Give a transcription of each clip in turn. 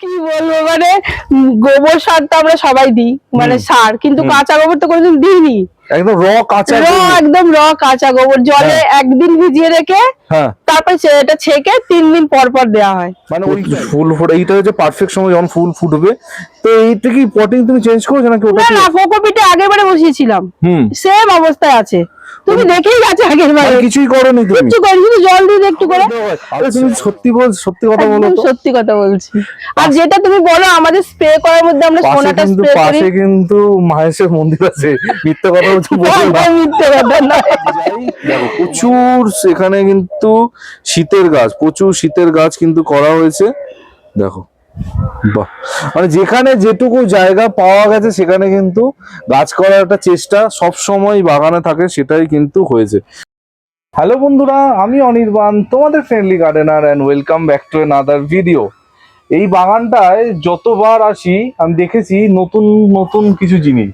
কি বলব মানে গোবর সার তো আমরা সবাই দিই মানে সার কিন্তু কাঁচা গোবর তো কোনোদিন দিইনি। একদম র কাঁচা র একদম র কাঁচা গোবর জলে একদিন ভিজিয়ে রেখে হ্যাঁ। তারপর সেটা ছেঁকে তিন দিন পর পর দেওয়া হয়। মানে ওই ফুল ফোটে এইটা হচ্ছে পারফেক্ট সময় যখন ফুল ফুটবে। তো এইটা কি পটিং তুমি চেঞ্জ করেছ নাকি ওটা না না কোকোপিটে আগের বারে বসিয়েছিলাম। হুম। সেম অবস্থায় আছে। তুমি দেখেই গেছো আগের বারে আর কিছুই করোনি তুমি। কিচ্ছু করি শুধু জল দিয়ে একটু করে। আরে তুমি সত্যি বল সত্যি কথা বলো তো। সত্যি কথা বলছি। আর যেটা তুমি বলো আমাদের স্প্রে করার মধ্যে আমরা সোনাটা কিন্তু স্প্রে করি। পাশে কিন্তু মাহেশের মন্দির আছে। মিথ্যে কথা বলছো বলো না। মিথ্যে কথা না দেখো প্রচুর সেখানে কিন্তু শীতের গাছ, প্রচুর শীতের গাছ কিন্তু করা হয়েছে। দেখো মানে যেখানে যেটুকু জায়গা পাওয়া গেছে, সেখানে কিন্তু গাছ করার একটা চেষ্টা সব সময় বাগানে থাকে, সেটাই কিন্তু হয়েছে। হ্যালো বন্ধুরা, আমি অনির্বাণ, তোমাদের friendly gardener and welcome back to other video এই বাগানটায় যতবার আসি, আমি দেখেছি নতুন নতুন কিছু জিনিস।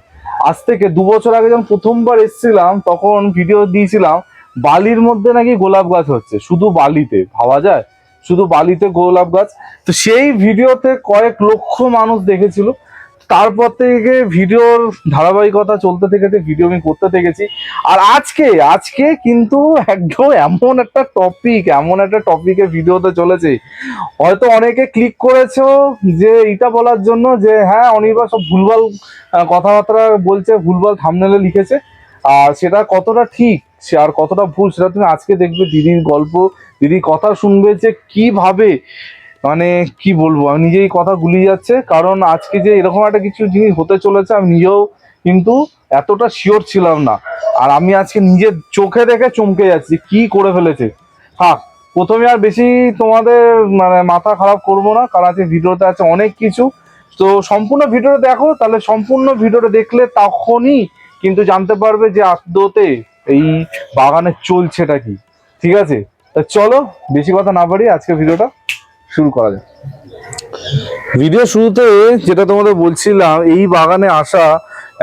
আজ থেকে দু বছর আগে যখন প্রথমবার এসেছিলাম, তখন ভিডিও দিয়েছিলাম বালির মধ্যে নাকি গোলাপ গাছ হচ্ছে, শুধু বালিতে, ভাবা যায়? শুধু বালিতে গোলাপ গাছ। তো সেই ভিডিওতে কয়েক লক্ষ মানুষ দেখেছিল। তারপর থেকে ভিডিওর ধারাবাহিকতা চলতে থেকেছে, ভিডিও আমি করতে থেকেছি। আর আজকে আজকে কিন্তু একদম এমন একটা টপিক এমন একটা টপিকে ভিডিওতে চলেছে। হয়তো অনেকে ক্লিক করেছ যে এটা বলার জন্য যে হ্যাঁ অনির্বাণ সব ভুলভাল কথাবার্তা বলছে, ভুলভাল থামনেলে লিখেছে। আর সেটা কতটা ঠিক সে আর কতটা ভুল সেটা তুমি আজকে দেখবে, দিদির গল্প, দিদির কথা শুনবে যে কীভাবে মানে কি বলব, আমি নিজেই কথা গুলিয়ে যাচ্ছে, কারণ আজকে যে এরকম একটা কিছু জিনিস হতে চলেছে, আমি নিজেও কিন্তু এতটা শিওর ছিলাম না। আর আমি আজকে নিজের চোখে দেখে চমকে যাচ্ছি, কি করে ফেলেছে। থাক, প্রথমে আর বেশি তোমাদের মানে মাথা খারাপ করব না, কারণ আজকে ভিডিওতে আছে অনেক কিছু। তো সম্পূর্ণ ভিডিওটা দেখো, তাহলে সম্পূর্ণ ভিডিওটা দেখলে তখনই কিন্তু জানতে পারবে যে আদৌতে এই বাগানে চলছেটা কি? ঠিক আছে? তা চলো, বেশি কথা না বাড়ি আজকে ভিডিওটা শুরু করা যাক। ভিডিও শুরুতে যেটা তোমাদের বলছিলাম, এই বাগানে আসা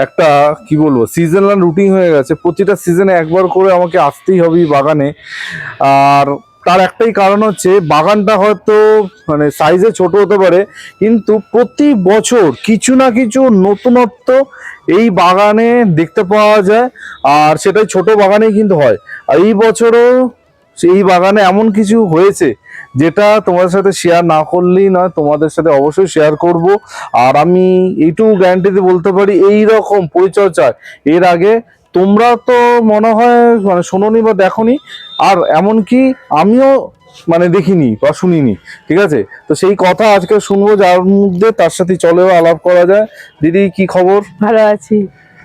একটা, কি বলব সিজনাল রুটিন হয়ে গেছে। প্রতিটা সিজনে একবার করে আমাকে আসতেই হবে এই বাগানে। আর তার একটাই কারণ হচ্ছে বাগানটা হয়তো মানে সাইজে ছোট হতে পারে, কিন্তু প্রতি বছর কিছু না কিছু নতুনত্ব এই বাগানে দেখতে পাওয়া যায়, আর সেটাই ছোট বাগানেই কিন্তু হয়। আর এই বছরও এই বাগানে এমন কিছু হয়েছে যেটা তোমাদের সাথে শেয়ার না করলেই নয়, তোমাদের সাথে অবশ্যই শেয়ার করব। আর আমি এইটুকু গ্যারান্টিতে বলতে পারি এই রকম পরিচর্যায় এর আগে তোমরা তো মনে হয় মানে শোনোনি বা দেখোনি আর এমনকি আমিও মানে দেখিনি বা শুনিনি ঠিক আছে? তো সেই কথা আজকে শুনব যার মধ্যে তার সাথে চলেও আলাপ করা যায়। দিদি কি খবর? ভালো আছি।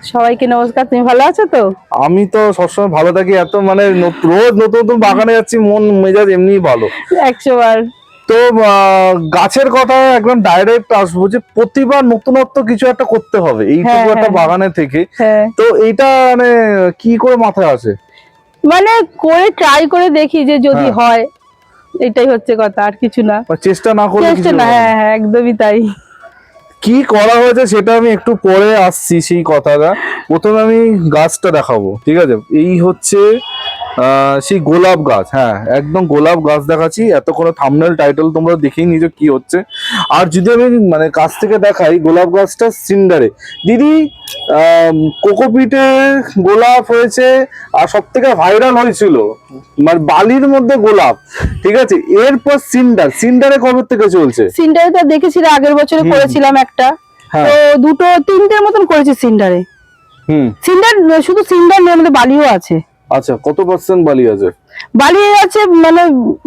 সবাইকে নমস্কার তুমি ভালো আছো তো? আমি তো সবসময় ভালো থাকি এত মানে রোজ নতুন নতুন বাগানে যাচ্ছি মন মেজাজ এমনিই ভালো। একশো বার। তো গাছের কথা একদম ডাইরেক্ট আসব যে প্রতিবার নতুনত্ব কিছু একটা করতে হবে এইটুকু হ্যাঁ, একটা হ্যাঁ। বাগানে থেকে। হ্যাঁ। তো এইটা মানে কি করে মাথায় আসে? মানে করে ট্রাই করে দেখি যে যদি হ্যাঁ। এটাই হচ্ছে কথা আর কিছু না। চেষ্টা না করলে চেষ্টা না। হ্যাঁ হ্যাঁ একদমই তাই। কি করা হয়েছে সেটা আমি একটু পরে আসছি সেই কথাটা। প্রথমে আমি গাছটা দেখাবো ঠিক আছে? এই হচ্ছে সেই গোলাপ গাছ হ্যাঁ একদম গোলাপ গাছ দেখাচ্ছি। এতক্ষণ থামনেল টাইটেল তোমরা দেখেই নিজে কি হচ্ছে। আর যদি আমি মানে কাছ থেকে দেখাই গোলাপ গাছটা সিন্ডারে। দিদি কোকোপিটে গোলাপ হয়েছে আর সব থেকে ভাইরাল হয়েছিল মানে বালির মধ্যে গোলাপ ঠিক আছে? এরপর সিন্ডার সিন্ডারে কবে থেকে চলছে? সিন্ডারে তো দেখেছিলে আগের বছরে করেছিলাম একটা। হ্যাঁ। তো দুটো তিনটের মতন করেছি সিন্ডারে। হুম। সিন্ডার শুধু সিন্ডার নেই আমাদের বালিও আছে। আচ্ছা কত পার্সেন্ট বালি আছে? বালি আছে মানে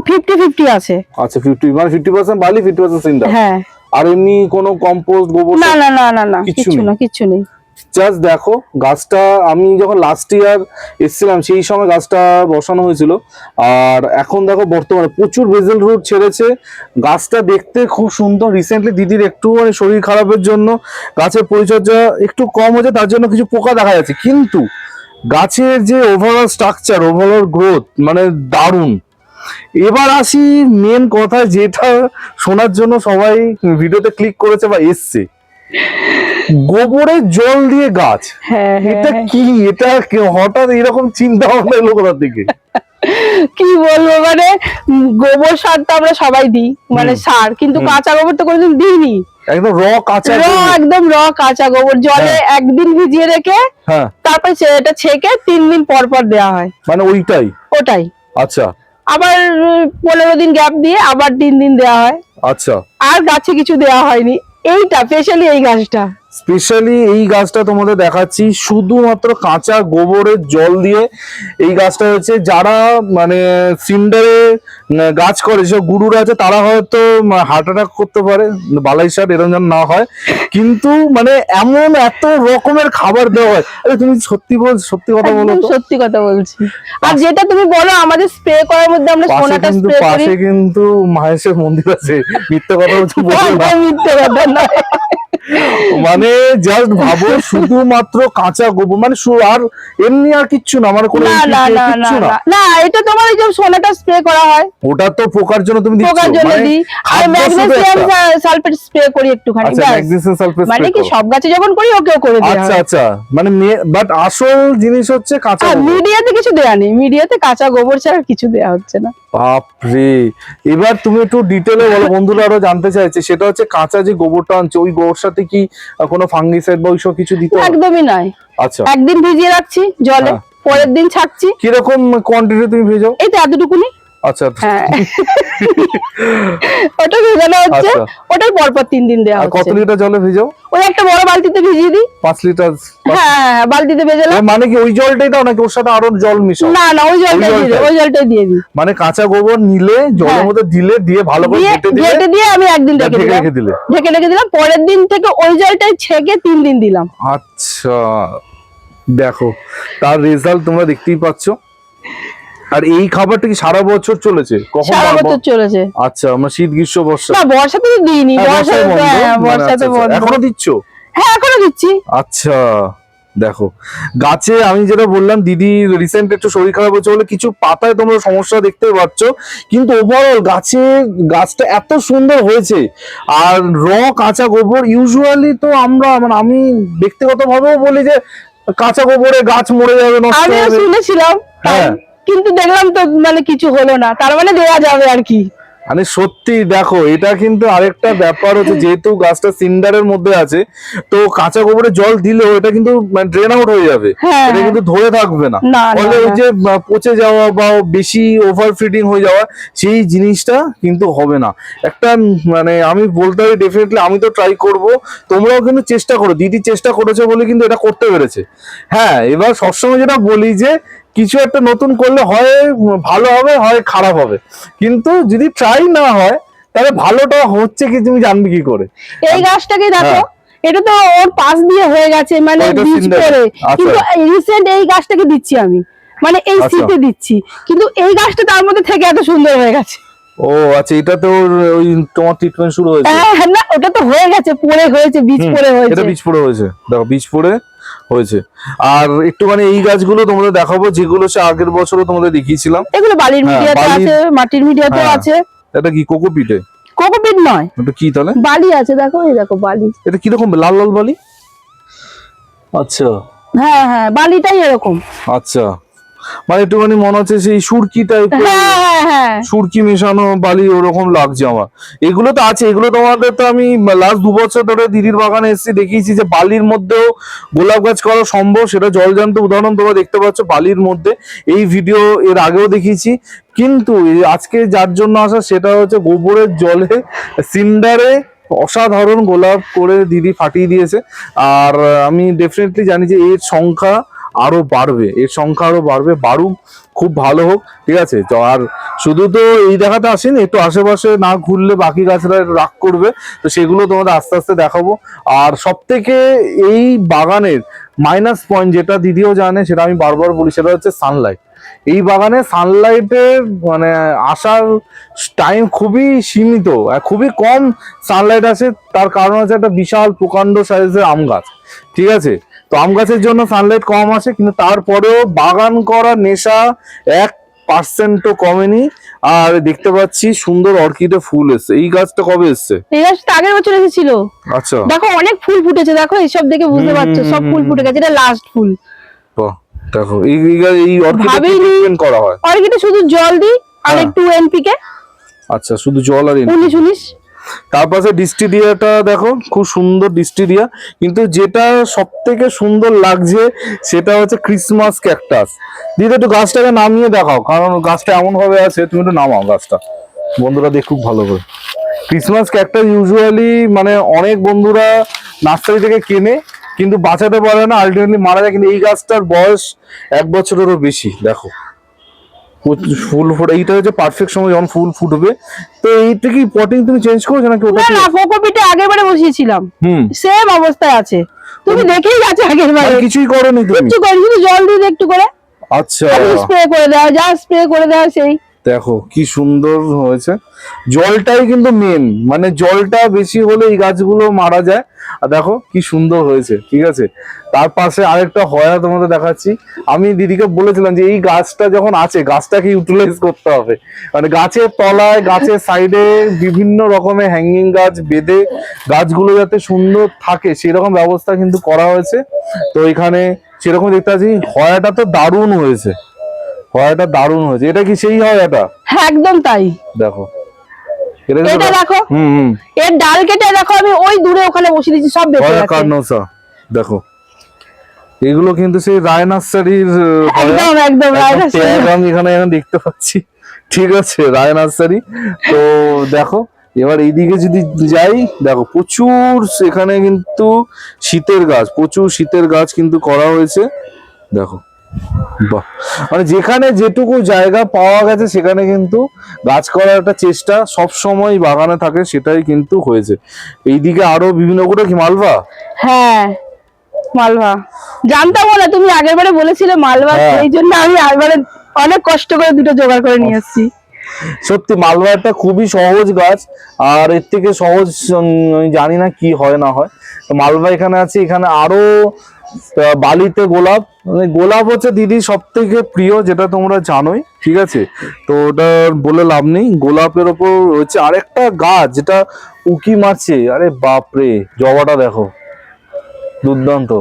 ফিফটি ফিফটি আছে। আচ্ছা ফিফটি মানে ফিফটি পার্সেন্ট বালি ফিফটি পার্সেন্ট সিন্ডার হ্যাঁ। আর এমনি কোনো কম্পোস্ট গোবর না না না না না নেই। না কিছু নেই। জাস্ট দেখো গাছটা আমি যখন লাস্ট ইয়ার এসেছিলাম সেই সময় গাছটা বসানো হয়েছিল। আর এখন দেখো বর্তমানে প্রচুর বেজেল রুট ছেড়েছে। গাছটা দেখতে খুব সুন্দর। রিসেন্টলি দিদির একটু মানে শরীর খারাপের জন্য গাছের পরিচর্যা একটু কম হয়েছে তার জন্য কিছু পোকা দেখা যাচ্ছে। কিন্তু গাছের যে ওভারঅল স্ট্রাকচার ওভারঅল গ্রোথ মানে দারুণ। এবার আসি মেন কথা যেটা শোনার জন্য সবাই ভিডিওতে ক্লিক করেছে বা এসছে। গোবরের জল দিয়ে গাছ হ্যাঁ হ্যাঁ এটা হ্যাঁ। কি? এটা হঠাৎ এরকম চিন্তা ভাবনা এলো কোথা থেকে কি বলব? মানে গোবর সার তো আমরা সবাই দিই মানে সার কিন্তু কাঁচা গোবর তো কোনোদিন দিইনি। একদম র কাঁচা র একদম র কাঁচা গোবর। জলে হ্যাঁ। একদিন ভিজিয়ে রেখে হ্যাঁ। তারপর এটা ছেঁকে তিন দিন পর পর দেওয়া হয়। মানে ওইটাই? ওটাই। আচ্ছা। আবার পনেরো দিন গ্যাপ দিয়ে আবার তিন দিন দেওয়া হয়। আচ্ছা। আর গাছে কিছু দেওয়া হয়নি। এইটা স্পেশালি এই গাছটা। স্পেশালি এই গাছটা তোমাদের দেখাচ্ছি শুধুমাত্র কাঁচা গোবরের জল দিয়ে এই গাছটা হচ্ছে যারা মানে সিন্ডারে গাছ করে যেসব গুরুরা আছে তারা হয়তো হার্ট অ্যাটাক করতে পারে বালাই এরকম যেন না হয়। কিন্তু মানে এমন এত রকমের খাবার দেওয়া হয়। আরে তুমি সত্যি বল সত্যি কথা বলো সত্যি কথা বলছি। আর যেটা তুমি বলো আমাদের স্প্রে করার মধ্যে আমরা সোনাটা স্প্রে করি। পাশে কিন্তু মাহেশের মন্দির আছে। মিথ্যে কথা বলছি মিথ্যে কথা নয়। মানে জাস্ট ভাবো শুধুমাত্র কাঁচা গোবর মানে আর এমনি আর কিচ্ছু না মানে কোনো না কিচ্ছু এটা তোমার এই যে সোনাটা স্প্রে করা হয়। ওটা তো পোকার জন্য তুমি দিচ্ছ। পোকার জন্য মানে দিই। আর ম্যাগনেসিয়াম সালফেট স্প্রে করি একটুখানি আচ্ছা ম্যাগনেসিয়াম সালফেট মানে কি সব গাছে যখন করি ওকেও করে দেওয়া আচ্ছা আচ্ছা। মানে বাট আসল জিনিস হচ্ছে কাঁচা মিডিয়াতে কিছু দেওয়া নেই। মিডিয়াতে কাঁচা গোবর ছাড়া কিছু দেওয়া হচ্ছে না। বাপরে। এবার তুমি একটু ডিটেলে বলো বন্ধুরা আরও জানতে চাইছে সেটা হচ্ছে কাঁচা যে গোবরটা আনছে ওই গোবর সাথে কি কোনো ফাঙ্গিসাইড বা ওইসব কিছু দিতে একদমই নাই আচ্ছা। একদিন ভিজিয়ে রাখছি জলে হ্যাঁ। পরের দিন ছাড়ছি। কীরকম কোয়ান্টিটি তুমি ভেজো এই তো এতটুকুনি। আচ্ছা। হ্যাঁ। ওটা ভেজানো হচ্ছে। আচ্ছা। তিন দিন দেওয়া কত লিটার জলে ভেজাও? ওই একটা বড় বালতিতে ভিজিয়ে দিই। পাঁচ লিটার হ্যাঁ হ্যাঁ, হ্যাঁ, বালতিতে ভেজালাম। মানে কি ওই জলটাই দাও নাকি ওর সাথে আরও জল মিশাও? না না ওই জলটাই দিয়ে ওই জলটাই দিয়ে দিই। মানে কাঁচা গোবর নিলে জলের। মধ্যে দিলে দিয়ে ভালো করে দিয়ে ঘেটে আমি একদিন রেখে দিলাম। রেখে দিলে। ঢেকে রেখে দিলাম পরের দিন থেকে ওই জলটাই ছেঁকে তিন দিন দিলাম। আচ্ছা। দেখো তার রেজাল্ট তোমরা দেখতেই পাচ্ছ। আর এই খাবারটা কি সারা বছর চলেছে? কখন সারা বছর চলেছে। আচ্ছা আমরা শীত গ্রীষ্ম বর্ষা। না বর্ষাতে তো দিইনি হ্যাঁ, বর্ষাতে বন্ধ, হ্যাঁ মানে আচ্ছা, আচ্ছা। এখনও দিচ্ছ? হ্যাঁ এখনও দিচ্ছি। আচ্ছা দেখো। গাছে আমি যেটা বললাম দিদি রিসেন্ট একটু শরীর খারাপ হচ্ছে বলে কিছু পাতায় তোমরা সমস্যা দেখতে পাচ্ছ। কিন্তু ওভারঅল গাছে গাছটা এত সুন্দর হয়েছে। আর র কাঁচা গোবর ইউজুয়ালি তো আমরা মানে আমি ব্যক্তিগত ভাবেও বলি যে কাঁচা গোবরে গাছ মরে যাবে নষ্ট হবে। শুনেছিলাম হ্যাঁ। কিন্তু দেখলাম তো মানে কিছু হলো না তার মানে দেওয়া যাবে আর কি। মানে সত্যি দেখো এটা কিন্তু আরেকটা ব্যাপার হচ্ছে যেহেতু গাছটা সিন্ডারের মধ্যে আছে তো কাঁচা গোবরে জল দিলেও এটা কিন্তু ড্রেন আউট হয়ে যাবে। হ্যাঁ, এটা কিন্তু ধরে থাকবে না, ফলে ওই যে পচে যাওয়া বা বেশি ওভার ফিডিং হয়ে যাওয়া সেই জিনিসটা কিন্তু হবে না। একটা মানে আমি বলতে পারি ডেফিনেটলি আমি তো ট্রাই করব তোমরাও কিন্তু চেষ্টা করো দিদি চেষ্টা করেছে বলে কিন্তু এটা করতে পেরেছে। হ্যাঁ এবার সবসময় যেটা বলি যে কিছু একটা নতুন করলে হয় ভালো হবে হয় খারাপ হবে। কিন্তু যদি ট্রাই না হয় তাহলে ভালোটা হচ্ছে কি তুমি জানবে কি করে? এই গাছটাকে দেখো হ্যাঁ। এটা তো ওর পাশ দিয়ে হয়ে গেছে মানে বীজ। আচ্ছা। কিন্তু রিসেন্ট এই গাছটাকে দিচ্ছি আমি। মানে এই আচ্ছা। শীতে দিচ্ছি। কিন্তু এই গাছটা তার মধ্যে থেকে এত সুন্দর হয়ে গেছে। ও আচ্ছা এটা তো ওর- ওই তোমার ট্রিটমেন্ট শুরু হয়েছে। হ্যাঁ হ্যাঁ, না ওটা তো হয়ে গেছে পরে হয়েছে বীজ পরে হয়েছে এটা বীজ পড়ে হয়েছে। দেখো বীজ পড়ে হয়েছে। আর একটুখানি এই গাছগুলো তোমাদের দেখাবো যেগুলো সে আগের বছরও তোমাদের দেখিয়েছিলাম। এগুলো বালির হ্যাঁ, মিডিয়াতে আছে মাটির মিডিয়াতে হ্যাঁ। আছে। এটা কি কোকোপিটে? কোকোপিট নয়। এটা কি তাহলে? বালি আছে দেখো এই দেখো বালি। এটা কি রকম লাল লাল বালি? আচ্ছা। হ্যাঁ হ্যাঁ বালিটাই এরকম। আচ্ছা। মানে একটুখানি মনে হচ্ছে সেই সুরকি টাইপের হ্যাঁ হ্যাঁ হ্যাঁ। সুরকি মেশানো বালি ওরকম লাগছে আমার। এগুলো তো আছে এগুলো তোমাদের তো আমি লাস্ট দু বছর ধরে দিদির বাগানে এসেছি দেখিয়েছি যে বালির মধ্যেও গোলাপ গাছ করা সম্ভব সেটা জল জলজান্ত উদাহরণ তোমরা দেখতে পাচ্ছ বালির মধ্যে। এই ভিডিও এর আগেও দেখিয়েছি কিন্তু আজকে যার জন্য আসা সেটা হচ্ছে গোবরের জলে সিন্ডারে অসাধারণ গোলাপ করে দিদি ফাটিয়ে দিয়েছে। আর আমি ডেফিনেটলি জানি যে এর সংখ্যা আরও বাড়বে, এর সংখ্যা আরও বাড়বে, বাড়ুক, খুব ভালো হোক, ঠিক আছে? তো আর শুধু তো এই দেখাতে আসেনি, একটু আশেপাশে না ঘুরলে বাকি গাছরা রাগ করবে, তো সেগুলো তোমাদের আস্তে আস্তে দেখাবো। আর সব থেকে এই বাগানের মাইনাস পয়েন্ট যেটা দিদিও জানে, সেটা আমি বারবার বলি, সেটা হচ্ছে সানলাইট এই বাগানে সানলাইটের মানে আসার টাইম খুবই সীমিত খুবই কম সানলাইট আসে, তার কারণ হচ্ছে একটা বিশাল প্রকাণ্ড সাইজের আম গাছ, ঠিক আছে? তো আম গাছের জন্য সানলাইট কম আসে কিন্তু তারপরেও বাগান করা নেশা এক পার্সেন্টও কমেনি। আর দেখতে পাচ্ছি সুন্দর অর্কিডে ফুল এসছে। এই গাছটা কবে এসছে? এই গাছটা আগের বছর এসেছিল। আচ্ছা। দেখো অনেক ফুল ফুটেছে দেখো এইসব দেখে বুঝতে পারছ সব ফুল ফুটে গেছে এটা লাস্ট ফুল। দেখো এই এই- এই অর্কিডে। ট্রিটমেন্ট করা হয়? অর্কিডে শুধু জল দিই আর হ্যাঁ। একটু এনপিকে আচ্ছা শুধু জল আর এনে উনিশ উনিশ। তার পাশে ডিস্টিরিয়াটা দেখো, খুব সুন্দর ডিস্টিরিয়া কিন্তু যেটা সব থেকে সুন্দর লাগছে, সেটা হচ্ছে ক্রিসমাস ক্যাকটাস দিদি, একটু গাছটাকে নামিয়ে দেখাও, কারণ গাছটা এমন ভাবে আছে, তুমি একটু নামাও গাছটা। বন্ধুরা দেখুক ভালো করে। ক্রিসমাস ক্যাকটাস ইউজুয়ালি মানে অনেক বন্ধুরা নার্সারি থেকে কেনে, কিন্তু বাঁচাতে পারে না। আলটিমেটলি মারা যায়, কিন্তু এই গাছটার বয়স এক বছরেরও বেশি, দেখো। ফুল ফুটে এইটা হচ্ছে পারফেক্ট সময় যখন ফুল ফুটবে। তো এইটা কি পটিং তুমি চেঞ্জ করেছ নাকি ওটা না কোকোপিটে আগের বারে বসিয়েছিলাম। হুম। সেম অবস্থায় আছে। তুমি দেখেই গেছো আগের বারে কিছুই করোনি তুমি? একটু করে শুধু জল দিয়ে একটু করে। আচ্ছা। স্প্রে করে দাও যা স্প্রে করে দাও সেই। দেখো, কি সুন্দর হয়েছে। জলটাই কিন্তু মেন মানে জলটা বেশি হলে এই গাছগুলো মারা যায়। আর দেখো, কি সুন্দর হয়েছে, ঠিক আছে? তার পাশে আরেকটা হয়া তোমাদের দেখাচ্ছি। আমি দিদিকে বলেছিলাম যে এই গাছটা যখন আছে, গাছটাকে ইউটিলাইজ করতে হবে। মানে গাছের তলায়, গাছের সাইডে বিভিন্ন রকমের হ্যাঙ্গিং গাছ বেঁধে গাছগুলো যাতে সুন্দর থাকে, সেরকম ব্যবস্থা কিন্তু করা হয়েছে। তো এখানে সেরকম দেখতে পাচ্ছি, হয়াটা তো দারুণ হয়েছে। হয়াটা দারুণ হয়েছে। এটা কি সেই হয়াটা হ্যাঁ একদম তাই। দেখো। এটা দেখো। হুম এর ডাল কেটে দেখো আমি ওই দূরে ওখানে বসিয়ে দিচ্ছি সব বেঁচে হয়া গেছে। কার্নোসা দেখো। এগুলো কিন্তু সেই রায় নার্সারির একদম একদম রাইট tag এখানে এখানে দেখতে পাচ্ছি। ঠিক আছে রায় নার্সারি তো দেখো এবার এইদিকে যদি যাই দেখো প্রচুর এখানে কিন্তু শীতের গাছ প্রচুর শীতের গাছ কিন্তু করা হয়েছে। দেখো। বাহ। মানে যেখানে যেটুকু জায়গা পাওয়া গেছে সেখানে কিন্তু গাছ করার একটা চেষ্টা সব সময় বাগানে থাকে সেটাই কিন্তু হয়েছে। এইদিকে আরও বিভিন্ন করে কি মালভা? হ্যাঁ মালভা। জানতাম না তুমি আগের বারে বলেছিলে মালভা হ্যাঁ। এই জন্য আমি আগবারে অনেক কষ্ট করে দুটো জোগাড় করে নিয়ে এসেছি। সত্যি মালভা একটা খুবই সহজ গাছ আর এর থেকে সহজ জানি না কি হয় না হয়। মালভা এখানে আছে এখানে আরও বালিতে গোলাপ মানে গোলাপ হচ্ছে দিদি সব থেকে প্রিয় যেটা তোমরা জানোই ঠিক আছে? তো ওটা বলে লাভ নেই। গোলাপের ওপর হচ্ছে আরেকটা গাছ যেটা উকি মারছে। আরে বাপরে জবাটা দেখো। দুর্দান্ত।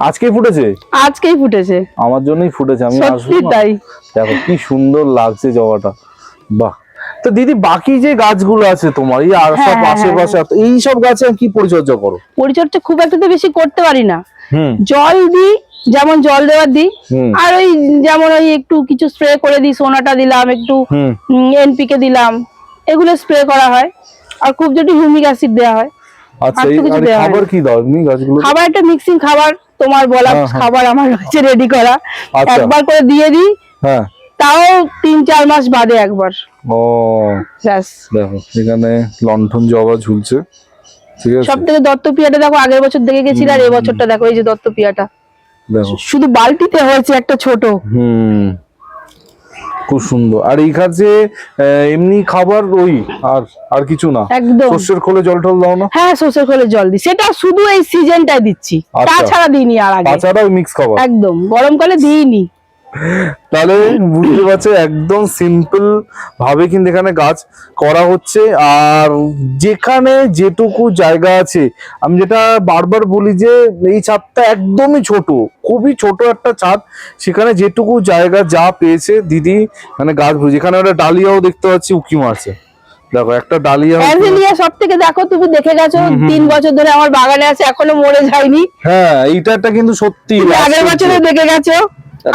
আজকেই ফুটেছে? আজকেই ফুটেছে। আমার জন্যই ফুটেছে আমি আসব তাই। দেখো কি সুন্দর লাগছে জবাটা। বাহ। তো দিদি বাকি যে গাছগুলো আছে তোমার এই আর সব হ্যাঁ, আশেপাশে এই সব গাছে কি পরিচর্যা করো পরিচর্যা খুব একটা তো বেশি করতে পারি না। জল দিই যেমন জল দেওয়ার দিই আর ওই যেমন ওই একটু কিছু স্প্রে করে দিই সোনাটা দিলাম একটু এনপিকে দিলাম এগুলো স্প্রে করা হয় আর খুব যদি হিউমিক অ্যাসিড দেওয়া হয় আচ্ছা খাবার কি দাও এমনি গাছগুলো খাবার একটা মিক্সিং খাবার তোমার বলা হ্যাঁ, হ্যাঁ। খাবার আমার রয়েছে রেডি করা। আচ্ছা। একবার করে দিয়ে দিই হ্যাঁ। তাও তিন চার মাস বাদে একবার। ও। দেখো এখানে লণ্ঠন জবা ঝুলছে। ঠিক আছে? সব থেকে দত্ত পিয়াটা দেখো আগের বছর দেখে গেছিল আর এবছরটা দেখো এই যে দত্ত পিয়াটা দেখো। শুধু বালতিতে হয়েছে একটা ছোট। হুম। খুব সুন্দর। আর এই কাছে এমনি খাবার ওই আর আর কিছু না? একদম। শস্যের খোলে জল টল দাও না? হ্যাঁ সর্ষের খোলে জল দিই। সেটা শুধু এই সিজনটাই দিচ্ছি। আচ্ছা। তাছাড়া দিইনি আর আগে। তাছাড়া মিক্স খাবার? একদম। গরমকালে দিইনি। তাহলে বুঝতে পারছ একদম সিম্পল ভাবে কিন্তু এখানে গাছ করা হচ্ছে। আর যেখানে যেটুকু জায়গা আছে আমি যেটা বারবার বলি যে এই ছাদটা একদমই ছোট খুবই ছোট একটা ছাদ। সেখানে যেটুকু জায়গা যা পেয়েছে দিদি মানে গাছ বুঝি এখানে একটা ডালিয়াও দেখতে পাচ্ছি উকি মারছে। দেখো একটা ডালিয়া। অ্যাজেলিয়া সব থেকে দেখো তুমি দেখে গেছো তিন বছর ধরে আমার বাগানে আছে এখনও মরে যায়নি। হ্যাঁ এইটা একটা কিন্তু সত্যি আগের বছরে দেখে গেছো।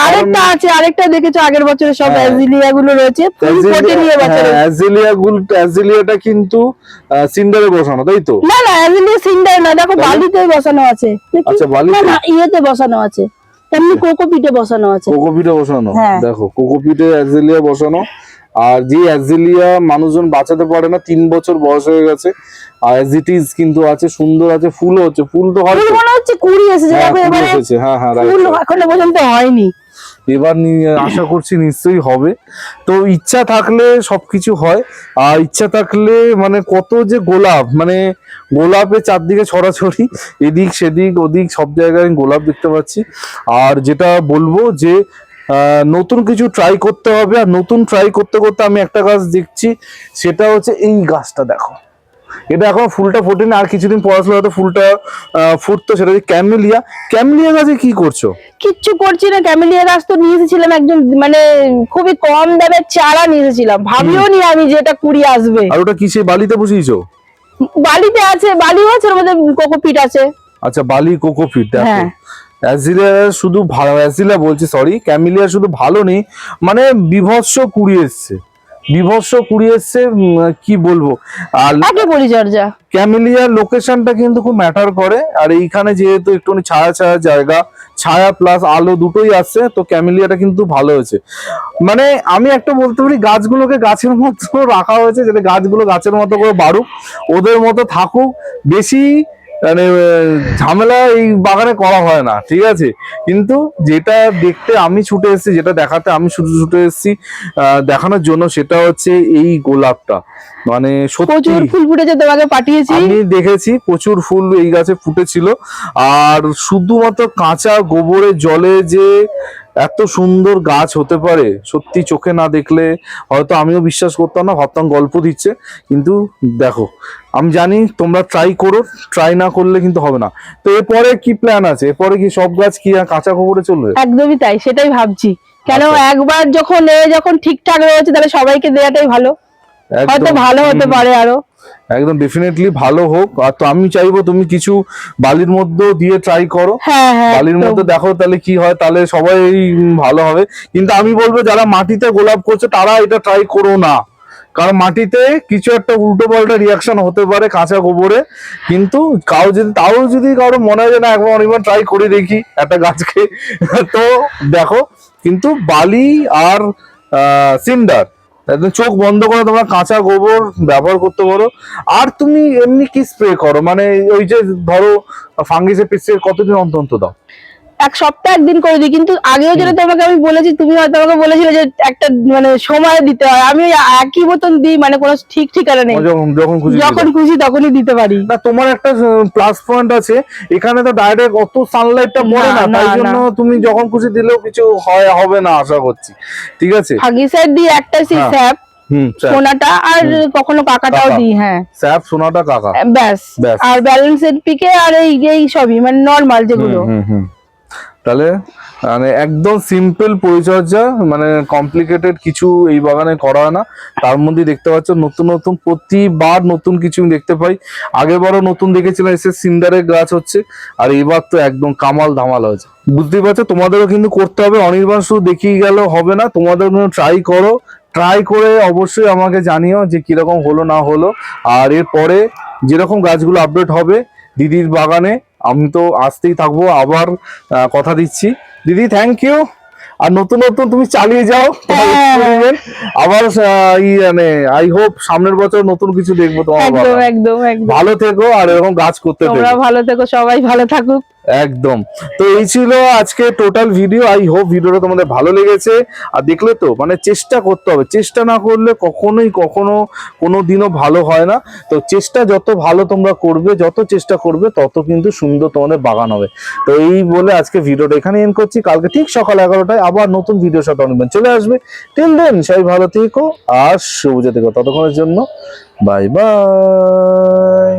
আরেকটা আছে আরেকটা দেখেছ আগের বছরে সব হ্যাঁ। অ্যাজেলিয়া গুলো রয়েছে? ফুল ফোটে নিয়ে বছরে। অ্যাজেলিয়া গুল অ্যাজেলিয়াটা কিন্তু সিন্ডারে বসানো তাই তো? না না অ্যাজেলিয়া সিন্ডার না দেখো বালিতে বসানো আছে। আচ্ছা, বালিতে? না ইয়েতে বসানো আছে। তেমনি কোকোপিটে বসানো আছে। কোকোপিটে বসানো? হ্যাঁ। দেখো কোকোপিটে অ্যাজেলিয়া বসানো। আর যে অ্যাজেলিয়া মানুষজন বাঁচাতে পারে না তিন বছর বয়স হয়ে গেছে আর অ্যাজ ইট ইজ কিন্তু আছে সুন্দর আছে ফুলও হচ্ছে ফুল তো হয় মনে হচ্ছে কুড়ি এসেছে হ্যাঁ, ফুল হ্যাঁ হ্যাঁ ফুল. এখনও পর্যন্ত হয়নি। এবার আশা করছি নিশ্চয়ই হবে। তো ইচ্ছা থাকলে সব কিছু হয়। আর ইচ্ছা থাকলে মানে কত যে গোলাপ মানে গোলাপের চারদিকে ছড়াছড়ি, এদিক সেদিক ওদিক সব জায়গায় আমি গোলাপ দেখতে পাচ্ছি। আর যেটা বলব যে নতুন কিছু ট্রাই করতে হবে। আর নতুন ট্রাই করতে করতে আমি একটা গাছ দেখছি, সেটা হচ্ছে এই গাছটা দেখো। এটা এখন ফুলটা ফোটেনি আর কিছুদিন পর আসলে হয়তো ফুলটা ফুটতো সেটা হচ্ছে ক্যামেলিয়া। ক্যামেলিয়া গাছে কি করছ? কিচ্ছু করছি না ক্যামেলিয়া গাছ তো নিয়ে এসেছিলাম একজন মানে খুবই কম দামের চারা নিয়ে এসেছিলাম। ভাবিও নি আমি যে এটা কুড়ি আসবে। আর ওটা কিসে বালিতে বসিয়েছো? বালিতে আছে বালিও আছে ওর মধ্যে কোকোপিট আছে। আচ্ছা বালি কোকোপিট দেখো। হ্যাঁ। অ্যাজিলিয়া শুধু ভালো অ্যাজিলিয়া বলছি সরি ক্যামিলিয়া শুধু ভালো নেই মানে বিভৎস কুড়ি এসছে। বিভৎস কুড়ি এসছে কি বলব? আর একই পরিচর্যা ক্যামিলিয়ার লোকেশনটা কিন্তু খুব ম্যাটার করে আর এইখানে যেহেতু একটুখানি ছায়া ছায়া জায়গা ছায়া প্লাস আলো দুটোই আসছে তো ক্যামিলিয়াটা কিন্তু ভালো হয়েছে। মানে আমি একটা বলতে পারি গাছগুলোকে গাছের মতো রাখা হয়েছে যাতে গাছগুলো গাছের মতো করে বাড়ুক ওদের মতো থাকুক। বেশি মানে ঝামেলা এই বাগানে করা হয় না ঠিক আছে? কিন্তু যেটা দেখতে আমি ছুটে এসেছি যেটা দেখাতে আমি শুধু ছুটে এসেছি দেখানোর জন্য সেটা হচ্ছে এই গোলাপটা। মানে প্রচুর ফুল ফুটেছে তোমাকে পাঠিয়েছি। আমি দেখেছি প্রচুর ফুল এই গাছে ফুটেছিল। আর শুধুমাত্র কাঁচা গোবরের জলে যে এত সুন্দর গাছ হতে পারে সত্যি চোখে না দেখলে হয়তো আমিও বিশ্বাস করতাম না ভাবতাম গল্প দিচ্ছে কিন্তু দেখো আমি জানি তোমরা ট্রাই করো ট্রাই না করলে কিন্তু হবে না। তো এরপরে কি প্ল্যান আছে? এরপরে কি সব গাছ কি কাঁচা খবরে চলবে? একদমই তাই সেটাই ভাবছি। কেন আচ্ছা। একবার যখন এ যখন ঠিকঠাক রয়েছে তাহলে সবাইকে দেওয়াটাই ভালো। হয়তো ভালো হতে পারে আরও। একদম ডেফিনেটলি ভালো হোক। আর তো আমি চাইব তুমি কিছু বালির মধ্যে দিয়ে ট্রাই করো। হ্যাঁ হ্যাঁ বালির মধ্যে দেখো তাহলে কি হয় তাহলে সবাই ভালো হবে। কিন্তু আমি বলব যারা মাটিতে গোলাপ করছে তারা এটা ট্রাই করো না। কারণ মাটিতে কিছু একটা উল্টো পাল্টা রিয়াকশন হতে পারে কাঁচা গোবরে। কিন্তু কাউ যদি তাও যদি কারও মনে হয় না একবার অনেকবার ট্রাই করে দেখি একটা গাছকে। তো দেখো কিন্তু বালি আর সিন্ডার চোখ বন্ধ করে তোমরা কাঁচা গোবর ব্যবহার করতে পারো। আর তুমি এমনি কি স্প্রে করো? মানে ওই যে ধরো ফাঙ্গিসে পিসের কতদিন অন্তর দাও? এক সপ্তাহ একদিন করে দিই। কিন্তু আগেও যেটা তোমাকে আমি বলেছি তুমি হয়তো আমাকে বলেছিলে যে একটা মানে সময় দিতে হয়। আমি একই মতন দিই মানে কোনো ঠিক ঠিকানা নেই। যখন খুশি যখন খুশি তখনই দিতে পারি। না তোমার একটা প্লাস পয়েন্ট আছে। এখানে তো ডাইরেক্ট অত সানলাইটটা পড়ে না, তাই জন্য তুমি যখন খুশি দিলেও কিছু হয় হবে না আশা করছি। ঠিক আছে? ফাঙ্গিসাইড দিই একটা হ্যাঁ। স্যাপ হুম সোনাটা আর কখনো কাকাটাও দিই হ্যাঁ। স্যাপ সোনাটা কাকা। ব্যাস। আর ব্যালেন্সের পিকে আর এই সবই মানে নর্মাল যেগুলো। হুম, হুম, হুম। তাহলে মানে একদম সিম্পল পরিচর্যা মানে কমপ্লিকেটেড কিছু এই বাগানে করা হয় না। তার মধ্যে দেখতে পাচ্ছ, নতুন নতুন প্রতিবার নতুন কিছু দেখতে পাই। আগের বারও নতুন দেখেছিলাম, এসে সিন্ডারের গাছ হচ্ছে, আর এবার তো একদম কামাল ধামাল হয়েছে। বুঝতেই পারছ, তোমাদেরও কিন্তু করতে হবে, অনির্বাণ শুধু দেখিয়ে গেল, হবে না, তোমাদের ট্রাই করো। ট্রাই করে অবশ্যই আমাকে জানিও যে কীরকম হলো না হলো। আর এরপরে যেরকম গাছগুলো আপডেট হবে, দিদির বাগানে আমি তো আসতেই থাকব আবার কথা দিচ্ছি দিদি থ্যাংক ইউ আর নতুন নতুন তুমি চালিয়ে যাও হ্যাঁ। experiment। আবার মানে আই হোপ সামনের বছর নতুন কিছু দেখব তোমার একদম। একদম ভালো থেকো আর এরকম গাছ করতে তোমরা ভালো থেকো সবাই ভালো থাকুক একদম। তো এই ছিল আজকে টোটাল ভিডিও আই হোপ ভিডিওটা তোমাদের ভালো লেগেছে। আর দেখলে তো মানে চেষ্টা করতে হবে। চেষ্টা না করলে কখনোই, কখনো কোনো দিনও ভালো হয় না। তো চেষ্টা যত ভালো তোমরা করবে, যত চেষ্টা করবে, তত কিন্তু সুন্দর তোমাদের বাগান হবে। তো এই বলে আজকে ভিডিওটা এখানে এন করছি। কালকে ঠিক সকাল এগারোটায় আবার নতুন ভিডিওর সাথে অনুমান চলে আসবে। টিল দেন সবাই ভালো থেকো আর সবুজে থেকো ততক্ষণের জন্য বাই বাই